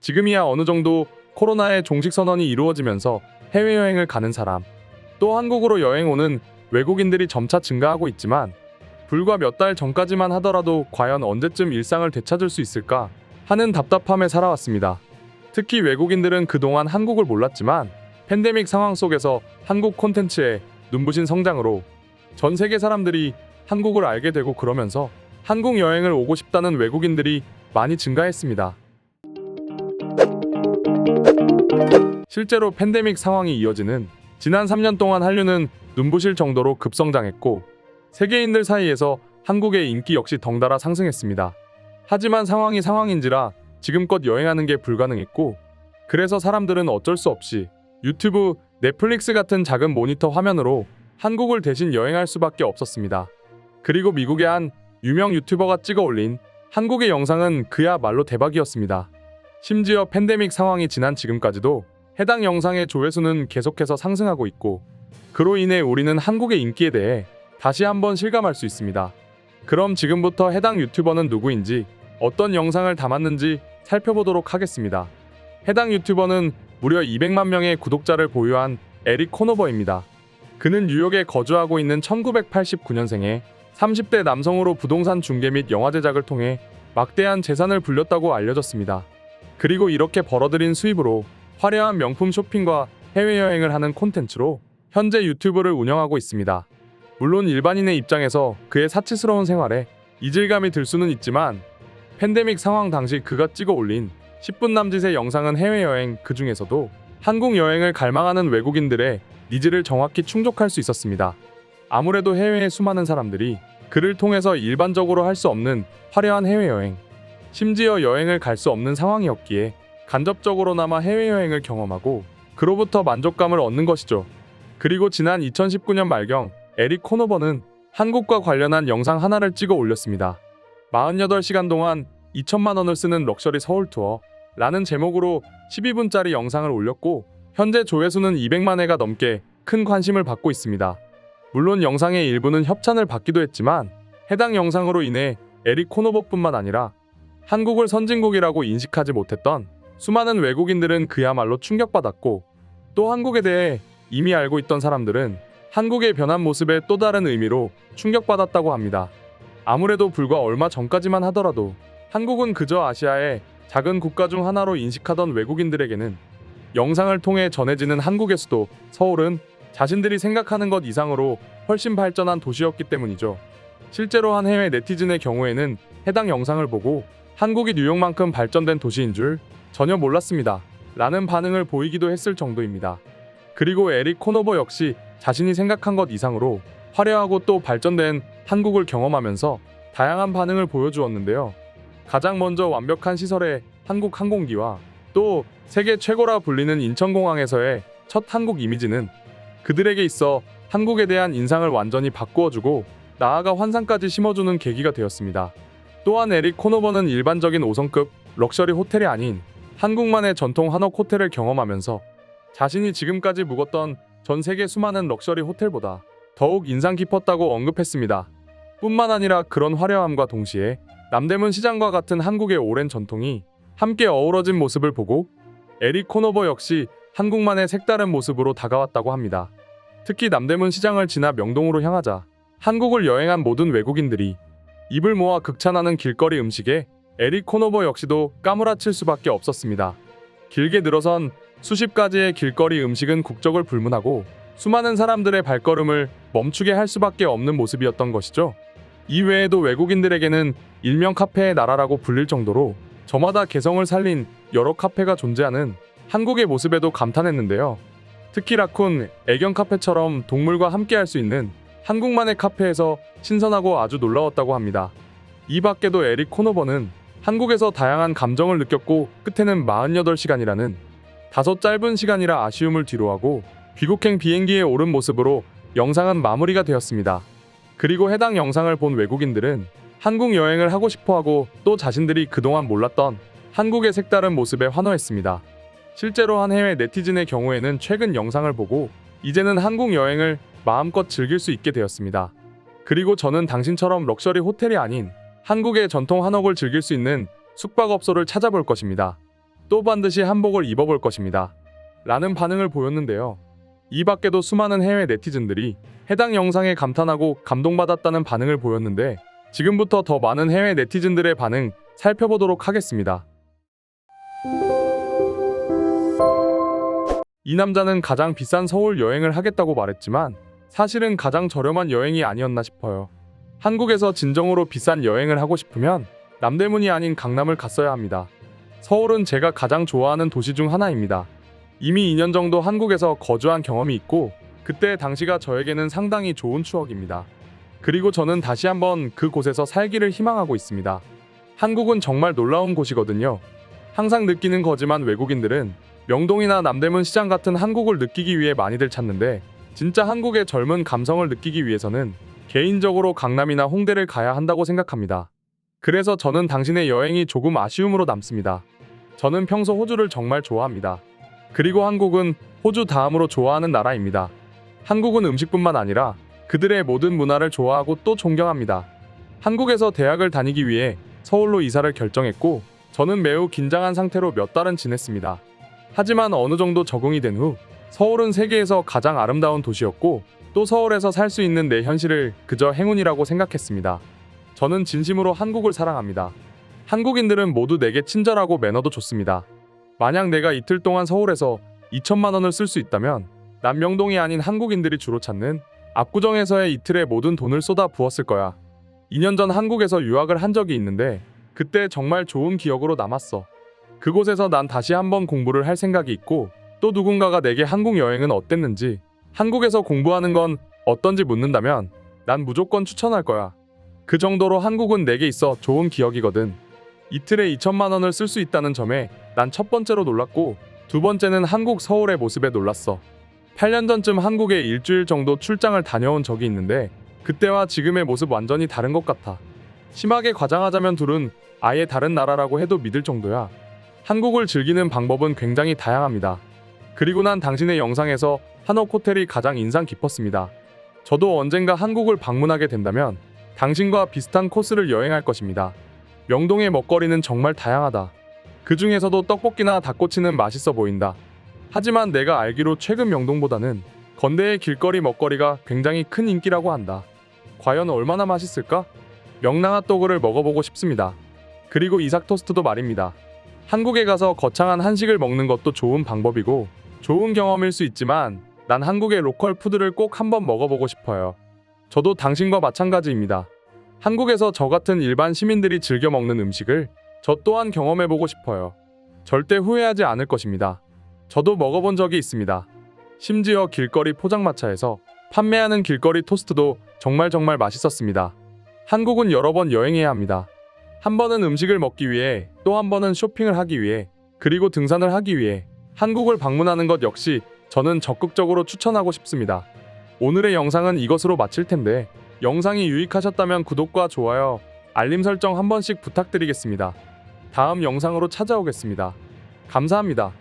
지금이야 어느 정도 코로나의 종식 선언이 이루어지면서 해외여행을 가는 사람, 또 한국으로 여행 오는 외국인들이 점차 증가하고 있지만 불과 몇 달 전까지만 하더라도 과연 언제쯤 일상을 되찾을 수 있을까 하는 답답함에 살아왔습니다. 특히 외국인들은 그동안 한국을 몰랐지만 팬데믹 상황 속에서 한국 콘텐츠의 눈부신 성장으로 전 세계 사람들이 한국을 알게 되고 그러면서 한국 여행을 오고 싶다는 외국인들이 많이 증가했습니다. 실제로 팬데믹 상황이 이어지는 지난 3년 동안 한류는 눈부실 정도로 급성장했고 세계인들 사이에서 한국의 인기 역시 덩달아 상승했습니다. 하지만 상황이 상황인지라 지금껏 여행하는 게 불가능했고 그래서 사람들은 어쩔 수 없이 유튜브, 넷플릭스 같은 작은 모니터 화면으로 한국을 대신 여행할 수밖에 없었습니다. 그리고 미국의 한 유명 유튜버가 찍어 올린 한국의 영상은 그야말로 대박이었습니다. 심지어 팬데믹 상황이 지난 지금까지도 해당 영상의 조회수는 계속해서 상승하고 있고 그로 인해 우리는 한국의 인기에 대해 다시 한번 실감할 수 있습니다. 그럼 지금부터 해당 유튜버는 누구인지 어떤 영상을 담았는지 살펴보도록 하겠습니다. 해당 유튜버는 무려 200만 명의 구독자를 보유한 에릭 코노버입니다. 그는 뉴욕에 거주하고 있는 1989년생에 30대 남성으로 부동산 중개 및 영화 제작을 통해 막대한 재산을 불렸다고 알려졌습니다. 그리고 이렇게 벌어들인 수입으로 화려한 명품 쇼핑과 해외여행을 하는 콘텐츠로 현재 유튜브를 운영하고 있습니다. 물론 일반인의 입장에서 그의 사치스러운 생활에 이질감이 들 수는 있지만 팬데믹 상황 당시 그가 찍어 올린 10분 남짓의 영상은 해외여행 그 중에서도 한국 여행을 갈망하는 외국인들의 니즈를 정확히 충족할 수 있었습니다. 아무래도 해외의 수많은 사람들이 그를 통해서 일반적으로 할 수 없는 화려한 해외여행, 심지어 여행을 갈 수 없는 상황이었기에 간접적으로나마 해외여행을 경험하고 그로부터 만족감을 얻는 것이죠. 그리고 지난 2019년 말경 에릭 코노버는 한국과 관련한 영상 하나를 찍어 올렸습니다. 48시간 동안 2천만 원을 쓰는 럭셔리 서울 투어 라는 제목으로 12분짜리 영상을 올렸고 현재 조회수는 200만 회가 넘게 큰 관심을 받고 있습니다. 물론 영상의 일부는 협찬을 받기도 했지만 해당 영상으로 인해 에릭 코노버뿐만 아니라 한국을 선진국이라고 인식하지 못했던 수많은 외국인들은 그야말로 충격받았고 또 한국에 대해 이미 알고 있던 사람들은 한국의 변한 모습에 또 다른 의미로 충격받았다고 합니다. 아무래도 불과 얼마 전까지만 하더라도 한국은 그저 아시아의 작은 국가 중 하나로 인식하던 외국인들에게는 영상을 통해 전해지는 한국의 수도 서울은 자신들이 생각하는 것 이상으로 훨씬 발전한 도시였기 때문이죠. 실제로 한 해외 네티즌의 경우에는 해당 영상을 보고 한국이 뉴욕만큼 발전된 도시인 줄 전혀 몰랐습니다. 라는 반응을 보이기도 했을 정도입니다. 그리고 에릭 코노버 역시 자신이 생각한 것 이상으로 화려하고 또 발전된 한국을 경험하면서 다양한 반응을 보여주었는데요. 가장 먼저 완벽한 시설의 한국 항공기와 또 세계 최고라 불리는 인천공항에서의 첫 한국 이미지는 그들에게 있어 한국에 대한 인상을 완전히 바꾸어주고 나아가 환상까지 심어주는 계기가 되었습니다. 또한 에릭 코노버는 일반적인 5성급 럭셔리 호텔이 아닌 한국만의 전통 한옥 호텔을 경험하면서 자신이 지금까지 묵었던 전 세계 수많은 럭셔리 호텔보다 더욱 인상 깊었다고 언급했습니다. 뿐만 아니라 그런 화려함과 동시에 남대문 시장과 같은 한국의 오랜 전통이 함께 어우러진 모습을 보고 에릭 코노버 역시 한국만의 색다른 모습으로 다가왔다고 합니다. 특히 남대문 시장을 지나 명동으로 향하자 한국을 여행한 모든 외국인들이 입을 모아 극찬하는 길거리 음식에 에릭 코노버 역시도 까무라칠 수밖에 없었습니다. 길게 늘어선 수십 가지의 길거리 음식은 국적을 불문하고 수많은 사람들의 발걸음을 멈추게 할 수밖에 없는 모습이었던 것이죠. 이 외에도 외국인들에게는 일명 카페의 나라라고 불릴 정도로 저마다 개성을 살린 여러 카페가 존재하는 한국의 모습에도 감탄했는데요. 특히 라쿤, 애견 카페처럼 동물과 함께 할 수 있는 한국만의 카페에서 신선하고 아주 놀라웠다고 합니다. 이 밖에도 에릭 코노버는 한국에서 다양한 감정을 느꼈고 끝에는 48시간이라는 다소 짧은 시간이라 아쉬움을 뒤로하고 귀국행 비행기에 오른 모습으로 영상은 마무리가 되었습니다. 그리고 해당 영상을 본 외국인들은 한국 여행을 하고 싶어 하고 또 자신들이 그동안 몰랐던 한국의 색다른 모습에 환호했습니다. 실제로 한 해외 네티즌의 경우에는 최근 영상을 보고 이제는 한국 여행을 마음껏 즐길 수 있게 되었습니다. 그리고 저는 당신처럼 럭셔리 호텔이 아닌 한국의 전통 한옥을 즐길 수 있는 숙박업소를 찾아볼 것입니다. 또 반드시 한복을 입어볼 것입니다. 라는 반응을 보였는데요. 이 밖에도 수많은 해외 네티즌들이 해당 영상에 감탄하고 감동받았다는 반응을 보였는데 지금부터 더 많은 해외 네티즌들의 반응 살펴보도록 하겠습니다. 이 남자는 가장 비싼 서울 여행을 하겠다고 말했지만 사실은 가장 저렴한 여행이 아니었나 싶어요. 한국에서 진정으로 비싼 여행을 하고 싶으면 남대문이 아닌 강남을 갔어야 합니다. 서울은 제가 가장 좋아하는 도시 중 하나입니다. 이미 2년 정도 한국에서 거주한 경험이 있고 그때 당시가 저에게는 상당히 좋은 추억입니다. 그리고 저는 다시 한번 그곳에서 살기를 희망하고 있습니다. 한국은 정말 놀라운 곳이거든요. 항상 느끼는 거지만 외국인들은 명동이나 남대문 시장 같은 한국을 느끼기 위해 많이들 찾는데 진짜 한국의 젊은 감성을 느끼기 위해서는 개인적으로 강남이나 홍대를 가야 한다고 생각합니다. 그래서 저는 당신의 여행이 조금 아쉬움으로 남습니다. 저는 평소 호주를 정말 좋아합니다. 그리고 한국은 호주 다음으로 좋아하는 나라입니다. 한국은 음식뿐만 아니라 그들의 모든 문화를 좋아하고 또 존경합니다. 한국에서 대학을 다니기 위해 서울로 이사를 결정했고 저는 매우 긴장한 상태로 몇 달은 지냈습니다. 하지만 어느 정도 적응이 된 후 서울은 세계에서 가장 아름다운 도시였고 또 서울에서 살 수 있는 내 현실을 그저 행운이라고 생각했습니다. 저는 진심으로 한국을 사랑합니다. 한국인들은 모두 내게 친절하고 매너도 좋습니다. 만약 내가 이틀 동안 서울에서 2천만 원을 쓸 수 있다면 난 명동이 아닌 한국인들이 주로 찾는 압구정에서의 이틀에 모든 돈을 쏟아 부었을 거야. 2년 전 한국에서 유학을 한 적이 있는데 그때 정말 좋은 기억으로 남았어. 그곳에서 난 다시 한번 공부를 할 생각이 있고 또 누군가가 내게 한국 여행은 어땠는지 한국에서 공부하는 건 어떤지 묻는다면 난 무조건 추천할 거야. 그 정도로 한국은 내게 있어 좋은 기억이거든. 이틀에 2천만 원을 쓸 수 있다는 점에 난 첫 번째로 놀랐고 두 번째는 한국 서울의 모습에 놀랐어. 8년 전쯤 한국에 일주일 정도 출장을 다녀온 적이 있는데 그때와 지금의 모습 완전히 다른 것 같아. 심하게 과장하자면 둘은 아예 다른 나라라고 해도 믿을 정도야. 한국을 즐기는 방법은 굉장히 다양합니다. 그리고 난 당신의 영상에서 한옥 호텔이 가장 인상 깊었습니다. 저도 언젠가 한국을 방문하게 된다면 당신과 비슷한 코스를 여행할 것입니다. 명동의 먹거리는 정말 다양하다. 그 중에서도 떡볶이나 닭꼬치는 맛있어 보인다. 하지만 내가 알기로 최근 명동보다는 건대의 길거리 먹거리가 굉장히 큰 인기라고 한다. 과연 얼마나 맛있을까? 명랑핫도그를 먹어보고 싶습니다. 그리고 이삭 토스트도 말입니다. 한국에 가서 거창한 한식을 먹는 것도 좋은 방법이고 좋은 경험일 수 있지만 난 한국의 로컬 푸드를 꼭 한번 먹어보고 싶어요. 저도 당신과 마찬가지입니다. 한국에서 저 같은 일반 시민들이 즐겨 먹는 음식을 저 또한 경험해보고 싶어요. 절대 후회하지 않을 것입니다. 저도 먹어본 적이 있습니다. 심지어 길거리 포장마차에서 판매하는 길거리 토스트도 정말 정말 맛있었습니다. 한국은 여러 번 여행해야 합니다. 한 번은 음식을 먹기 위해 또 한 번은 쇼핑을 하기 위해 그리고 등산을 하기 위해 한국을 방문하는 것 역시 저는 적극적으로 추천하고 싶습니다. 오늘의 영상은 이것으로 마칠 텐데 영상이 유익하셨다면 구독과 좋아요, 알림 설정 한 번씩 부탁드리겠습니다. 다음 영상으로 찾아오겠습니다. 감사합니다.